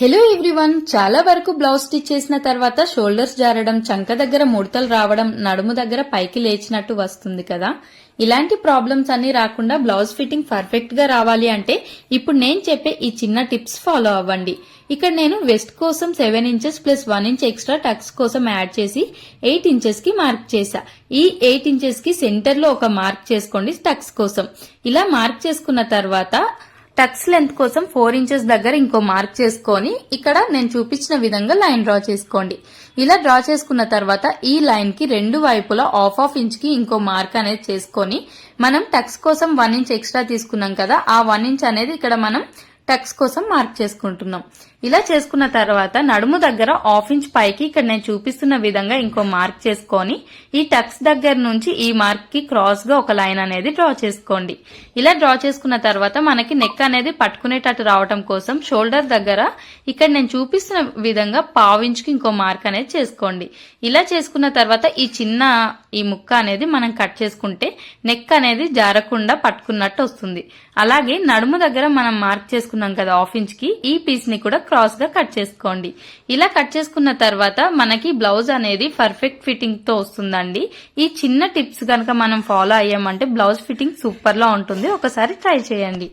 Hello everyone చాలా వరకు blouse stitch చేసిన తర్వాత షోల్డర్స్ జారడం చంక దగ్గర ముడతలు రావడం నడుము దగ్గర పైకి లేచినట్టు వస్తుంది కదా. ఇలాంటి ప్రాబ్లమ్స్ అన్ని రాకుండా బ్లౌజ్ ఫిట్టింగ్ పర్ఫెక్ట్గా రావాలి అంటే ఇప్పుడు నేను చెప్పే ఈ చిన్న టిప్స్ ఫాలో అవ్వండి. ఇక్కడ నేను వెస్ట్ కోసం seven inches plus one inch extra tucks కోసం యాడ్ చేసి ఎయిట్ ఇంచెస్కి మార్క్ చేశా. ఈ ఎయిట్ ఇంచెస్కి సెంటర్లో ఒక మార్క్ చేసుకోండి టక్స్ కోసం. ఇలా మార్క్ చేసుకున్న తర్వాత టక్స్ లెంత్ కోసం ఫోర్ ఇంచెస్ దగ్గర ఇంకో మార్క్ చేసుకొని ఇక్కడ నేను చూపించిన విధంగా లైన్ డ్రా చేసుకోండి. ఇలా డ్రా చేసుకున్న తర్వాత ఈ లైన్కి రెండు వైపులా హాఫ్ హాఫ్ ఇంచ్కి ఇంకో మార్క్ అనేది చేసుకొని మనం టక్స్ కోసం వన్ ఇంచ్ ఎక్స్ట్రా తీసుకున్నాం కదా ఆ వన్ ఇంచ్ అనేది ఇక్కడ మనం టక్స్ కోసం మార్క్ చేసుకుంటున్నాం. ఇలా చేసుకున్న తర్వాత నడుము దగ్గర హాఫ్ ఇంచ్ పైకి ఇక్కడ నేను చూపిస్తున్న విధంగా ఇంకో మార్క్ చేసుకొని ఈ టక్స్ దగ్గర నుంచి ఈ మార్క్కి క్రాస్గా ఒక లైన్ అనేది డ్రా చేసుకోండి. ఇలా డ్రా చేసుకున్న తర్వాత మనకి నెక్ అనేది పట్టుకునేటట్టు రావటం కోసం షోల్డర్ దగ్గర ఇక్కడ నేను చూపిస్తున్న విధంగా పావించుకి ఇంకో మార్క్ అనేది చేసుకోండి. ఇలా చేసుకున్న తర్వాత ఈ చిన్న ఈ ముక్క అనేది మనం కట్ చేసుకుంటే నెక్ అనేది జారకుండా పట్టుకున్నట్టు వస్తుంది. అలాగే నడుము దగ్గర మనం మార్క్ చేసుకున్నాం కదా హాఫ్ ఇంచ్కి ఈ పీస్ని కూడా క్రాస్గా కట్ చేసుకోండి. ఇలా కట్ చేసుకున్న తర్వాత మనకి బ్లౌజ్ అనేది పర్ఫెక్ట్ ఫిట్టింగ్తో వస్తుందండి. ఈ చిన్న టిప్స్ కనుక మనం ఫాలో అయ్యామంటే బ్లౌజ్ ఫిట్టింగ్ సూపర్ లా ఉంటుంది. ఒకసారి ట్రై చేయండి.